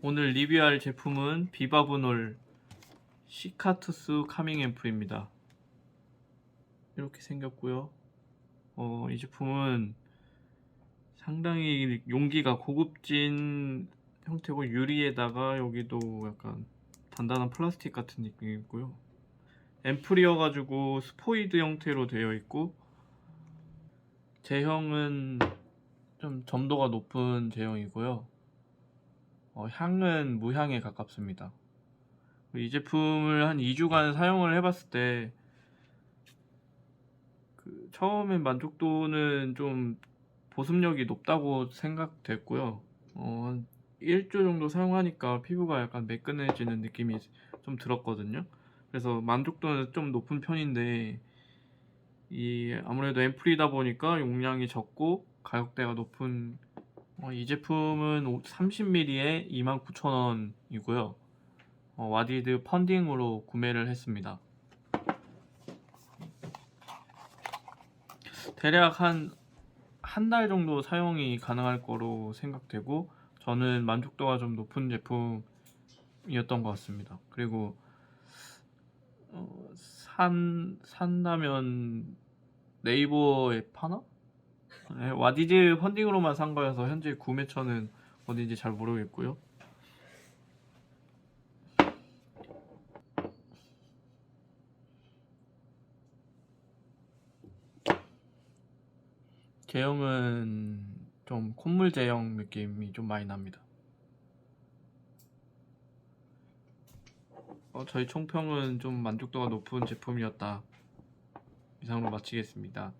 오늘 리뷰할 제품은 비바브놀 시카투스 카밍 앰프입니다. 이렇게 생겼고요. 어, 이 제품은 상당히 용기가 고급진 형태고 유리에다가 여기도 약간 단단한 플라스틱 같은 느낌이고요. 앰플이어 가지고 스포이드 형태로 되어 있고 제형은 좀 점도가 높은 제형이고요. 어, 향은 무향에 가깝습니다. 이 제품을 한 2주간 사용을 해봤을 때, 그 처음엔 만족도는 좀 보습력이 높다고 생각됐고요. 어, 한 1주 정도 사용하니까 피부가 약간 매끈해지는 느낌이 좀 들었거든요. 그래서 만족도는 좀 높은 편인데, 이 아무래도 앰플이다 보니까 용량이 적고 가격대가 높은 어, 이 제품은 30ml에 29,000원이고요. 어, 와디드 펀딩으로 구매를 했습니다. 대략 한 한 달 정도 사용이 가능할 거로 생각되고 저는 만족도가 좀 높은 제품이었던 것 같습니다. 그리고 어, 산 산다면 네이버에 파나? 네, 와디즈 펀딩으로만 산 거여서 현재 구매처는 어딘지 잘 모르겠고요. 제형은 좀 콧물 제형 느낌이 좀 많이 납니다. 어, 저희 총평은 좀 만족도가 높은 제품이었다. 이상으로 마치겠습니다.